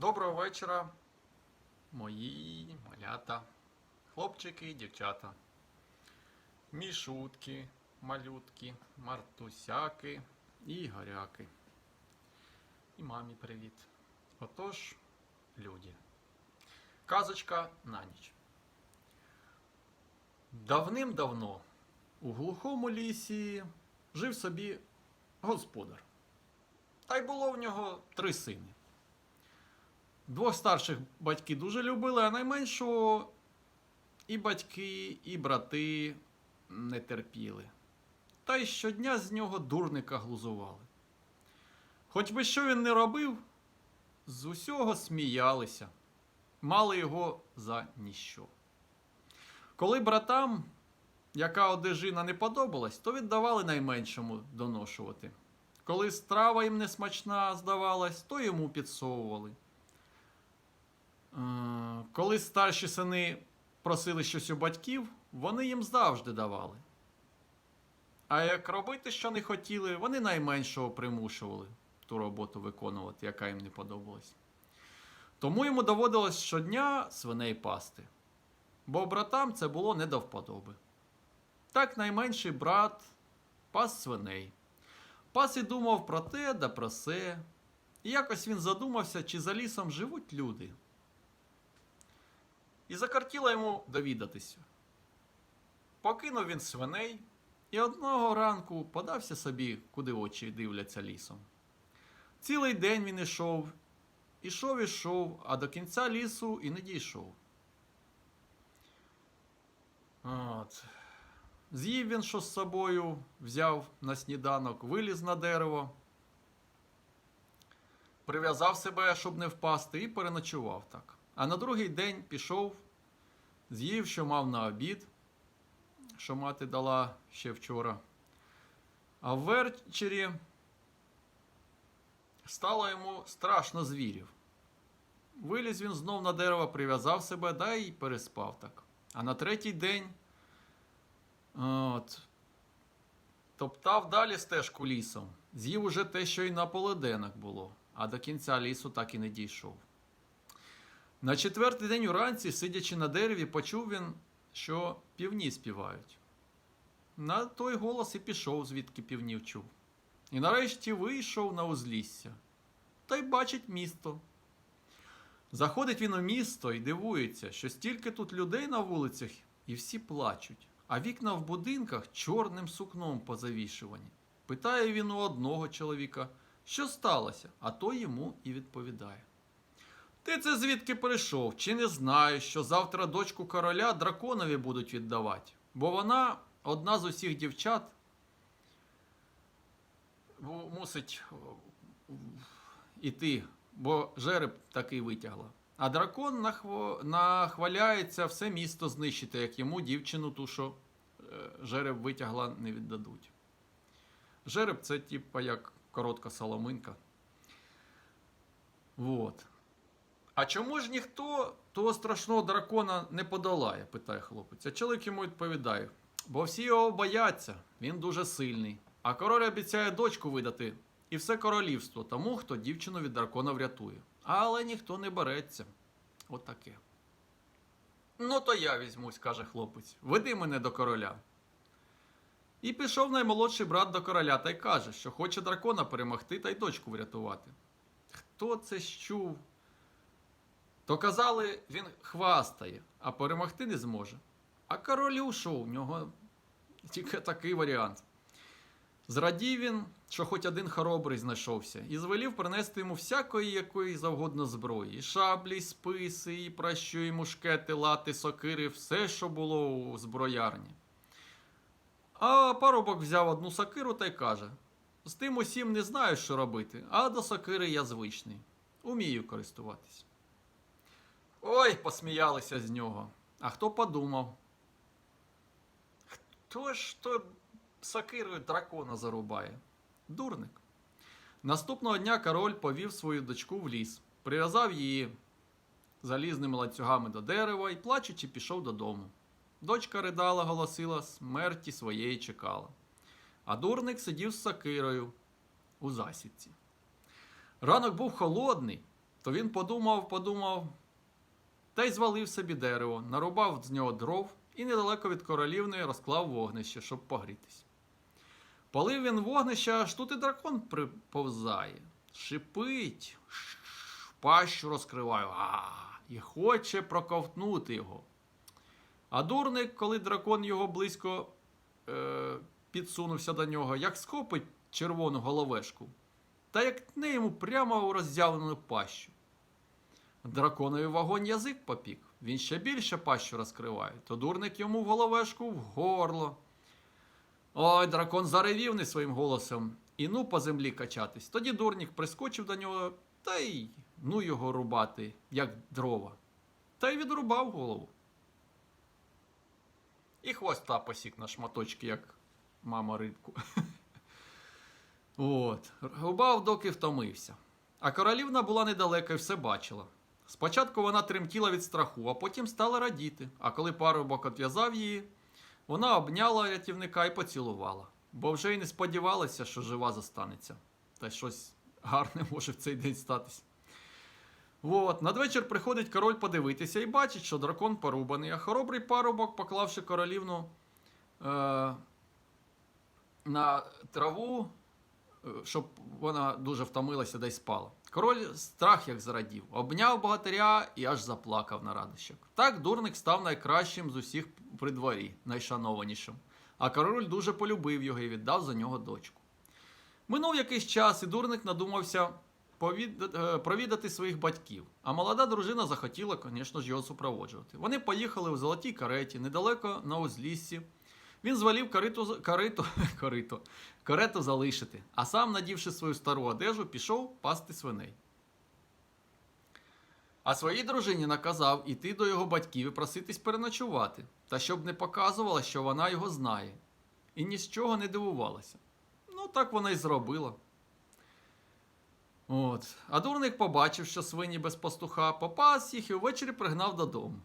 Доброго вечора, мої малята, хлопчики і дівчата. Мішутки, малютки, мартусяки і горяки. І мамі привіт. Отож, люди. Казочка на ніч. Давним-давно у глухому лісі жив собі господар. Та й було в нього три сини. Двох старших батьки дуже любили, а найменшого і батьки, і брати не терпіли. Та й щодня з нього дурника глузували. Хоч би що він не робив, з усього сміялися, мали його за ніщо. Коли братам, яка одежина не подобалась, то віддавали найменшому доношувати. Коли страва їм несмачна здавалась, то йому підсовували. Коли старші сини просили щось у батьків, вони їм завжди давали. А як робити, що не хотіли, вони найменшого примушували ту роботу виконувати, яка їм не подобалась. Тому йому доводилось щодня свиней пасти, бо братам це було не до вподоби. Так найменший брат пас свиней. Пас і думав про те да про се. І якось він задумався, чи за лісом живуть люди. І закартіло йому довідатися. Покинув він свиней і одного ранку подався собі, куди очі дивляться лісом. Цілий день він ішов, ішов, ішов, а до кінця лісу і не дійшов. От. З'їв він що з собою, взяв на сніданок, виліз на дерево, прив'язав себе, щоб не впасти, і переночував так. А на другий день пішов, з'їв, що мав на обід, що мати дала ще вчора. А ввечері стало йому страшно звірів. Виліз він знов на дерево, прив'язав себе, да й переспав так. А на третій день от, топтав далі стежку лісом, з'їв уже те, що й на полуденок було, а до кінця лісу так і не дійшов. На четвертий день уранці, сидячи на дереві, почув він, що півні співають. На той голос і пішов, звідки півнів чув. І нарешті вийшов на узлісся та й бачить місто. Заходить він у місто і дивується, що стільки тут людей на вулицях, і всі плачуть, а вікна в будинках чорним сукном позавішувані. Питає він у одного чоловіка, що сталося, а той йому і відповідає. Ти це звідки прийшов? Чи не знаєш, що завтра дочку короля драконові будуть віддавати? Бо вона одна з усіх дівчат мусить іти, бо жереб такий витягла. А дракон нахваляється все місто знищити, як йому дівчину ту, що е, жереб витягла, не віддадуть. Жереб це типа як коротка соломинка. Вот. А чому ж ніхто того страшного дракона не подолає? питає хлопець. А чоловік йому відповідає: бо всі його бояться, він дуже сильний. А король обіцяє дочку видати і все королівство тому, хто дівчину від дракона врятує. Але ніхто не береться. Отаке. Ну, то я візьмусь, каже хлопець. Веди мене до короля. І пішов наймолодший брат до короля та й каже, що хоче дракона перемогти та й дочку врятувати. Хто це чув? То казали, він хвастає, а перемогти не зможе. А король ушов, в нього тільки такий варіант. Зрадів він, що хоч один хоробрий знайшовся, і звелів принести йому всякої якої завгодно зброї, і шаблі, і списи, і пращу, і мушкети, лати, сокири, все, що було у зброярні. А парубок взяв одну сокиру та й каже: з тим усім не знаю, що робити, а до сокири я звичний. Умію користуватись. Ой, посміялися з нього. А хто подумав? Хто ж то сокирою дракона зарубає? Дурник. Наступного дня король повів свою дочку в ліс, прив'язав її залізними ланцюгами до дерева і, плачучи, пішов додому. Дочка ридала, голосила, смерті своєї чекала. А дурник сидів з сокирою у засідці. Ранок був холодний, то він подумав, подумав, та й звалив собі дерево, нарубав з нього дров і недалеко від королівної розклав вогнище, щоб погрітись. Полив він вогнище, аж тут і дракон приповзає. Шипить, пащу розкриває, а, і хоче проковтнути його. А дурник, коли дракон його близько е, підсунувся до нього, як схопить червону головешку, та як не йому прямо у роззявлену пащу. Драконові вогонь язик попік, він ще більше пащу розкриває, то дурник йому головешку в горло. Ой, дракон заревів не своїм голосом і ну по землі качатись. Тоді дурник прискочив до нього та й ну його рубати, як дрова. Та й відрубав голову. І хвоста посік на шматочки, як мама рибку. От. Рубав, доки втомився. А королівна була недалека і все бачила. Спочатку вона тремтіла від страху, а потім стала радіти. А коли парубок отв'язав її, вона обняла рятівника і поцілувала, бо вже й не сподівалася, що жива зостанеться. Та щось гарне може в цей день статись. От, надвечір приходить король подивитися і бачить, що дракон порубаний, а хоробрий парубок, поклавши королівну е, на траву, щоб вона дуже втомилася й спала. Король страх як зрадів, обняв богатиря і аж заплакав на радощах. Так дурник став найкращим з усіх при дворі, найшанованішим. А король дуже полюбив його і віддав за нього дочку. Минув якийсь час, і дурник надумався е, провідати своїх батьків. А молода дружина захотіла, звісно ж, його супроводжувати. Вони поїхали в золотій кареті недалеко на узліссі. Він звалів кариту, кариту, кариту, карету залишити, а сам, надівши свою стару одежу, пішов пасти свиней. А своїй дружині наказав іти до його батьків і проситись переночувати, та щоб не показувала, що вона його знає, і ні з чого не дивувалася. Ну, так вона й зробила. От. А дурник побачив, що свині без пастуха, попас їх і ввечері пригнав додому.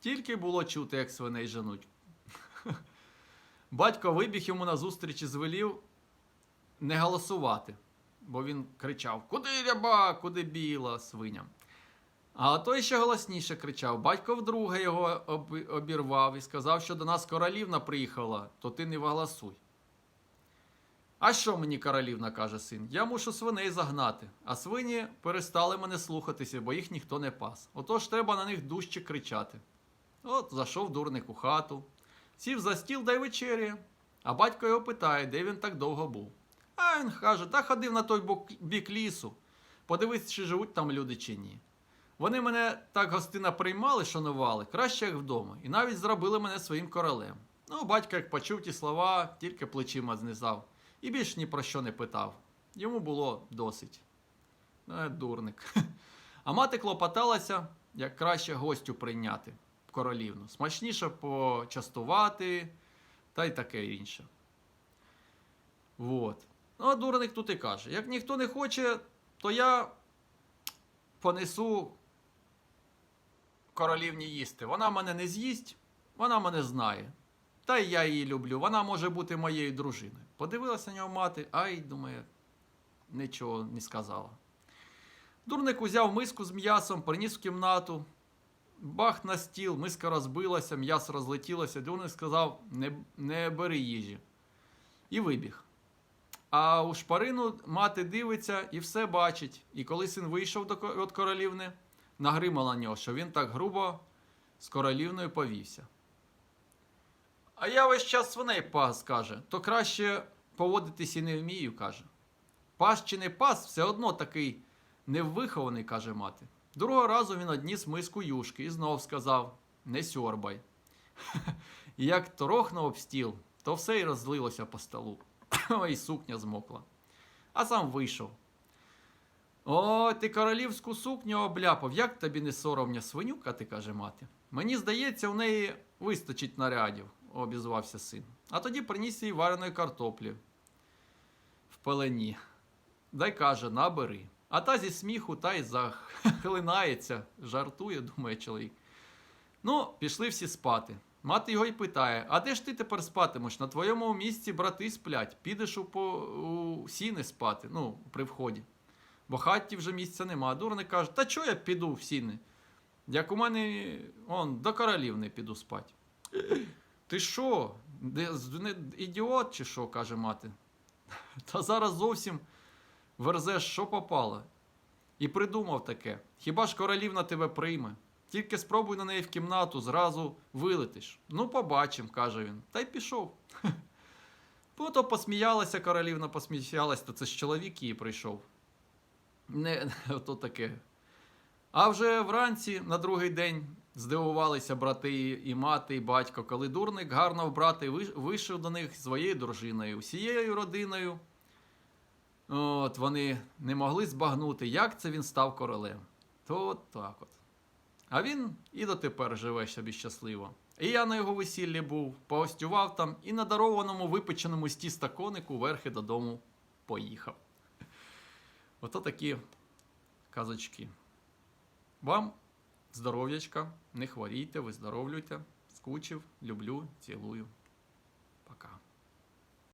Тільки було чути, як свиней женуть. Батько вибіг йому назустріч і звелів не голосувати, бо він кричав: Куди ряба, куди біла свиням. А той ще голосніше кричав: Батько вдруге його обірвав і сказав, що до нас королівна приїхала, то ти не голосуй. А що мені королівна каже син? Я мушу свиней загнати, а свині перестали мене слухатися, бо їх ніхто не пас. Отож треба на них дужче кричати. От зайшов дурник у хату, сів за стіл да й вечеряє. А батько його питає, де він так довго був. А він каже, та ходив на той бік лісу. Подивись, чи живуть там люди чи ні. Вони мене так гостина приймали, шанували, краще як вдома, і навіть зробили мене своїм королем. Ну, батько, як почув ті слова, тільки плечима знизав і більш ні про що не питав. Йому було досить. Е, дурник. А мати клопоталася, як краще гостю прийняти королівну. Смачніше почастувати та й таке інше. Вот. Ну, а дурник тут і каже: як ніхто не хоче, то я понесу королівні їсти. Вона мене не з'їсть, вона мене знає. Та й я її люблю. Вона може бути моєю дружиною. Подивилася на нього мати, ай, думає, нічого не сказала. Дурник узяв миску з м'ясом, приніс в кімнату, бах на стіл, миска розбилася, м'ясо розлетілося. Дурник сказав: не, не бери їжі. І вибіг. А у шпарину мати дивиться і все бачить. І коли син вийшов до від королівни, нагримала на нього, що він так грубо з королівною повівся. А я весь час свиней пас, каже, то краще поводитись і не вмію, каже. Пас чи не пас, все одно такий невихований, каже мати. Другого разу він одніс миску юшки і знов сказав: не сьорбай. І як торохнув об стіл, то все й розлилося по столу. Ой, сукня змокла. А сам вийшов. О, ти королівську сукню обляпав, як тобі не соромня свинюка, ти каже мати. Мені здається, в неї вистачить нарядів, обізвався син. А тоді приніс їй вареної картоплі в пелені. Дай каже, набери. А та зі сміху та й захлинається, жартує, думає чоловік. Ну, пішли всі спати. Мати його й питає: А де ж ти тепер спатимеш? На твоєму місці брати сплять, підеш у, по, у сіни спати, ну, при вході. бо хаті вже місця нема. Дурник каже, та чого я піду в сіни? Як у мене он, до королівни піду спать. Ти що? Ідіот чи що? каже мати. Та зараз зовсім верзеш, що попало. І придумав таке: хіба ж королівна тебе прийме? Тільки спробуй на неї в кімнату, зразу вилетиш. Ну, побачим, каже він. Та й пішов. Ну, то посміялася королівна, посміялась, то це ж чоловік її прийшов. Не, ото таке. А вже вранці, на другий день, здивувалися брати і мати, і батько, коли дурник гарно вбрати вийшов до них своєю дружиною, усією родиною. От вони не могли збагнути, як це він став королем. То от так от. А він і дотепер живе собі щасливо. І я на його весіллі був, погостював там і на дарованому випеченому з тіста конику верхи додому поїхав. Ото такі казочки. Вам здоров'ячка, не хворійте, виздоровлюйте. Скучив, люблю, цілую. Пока.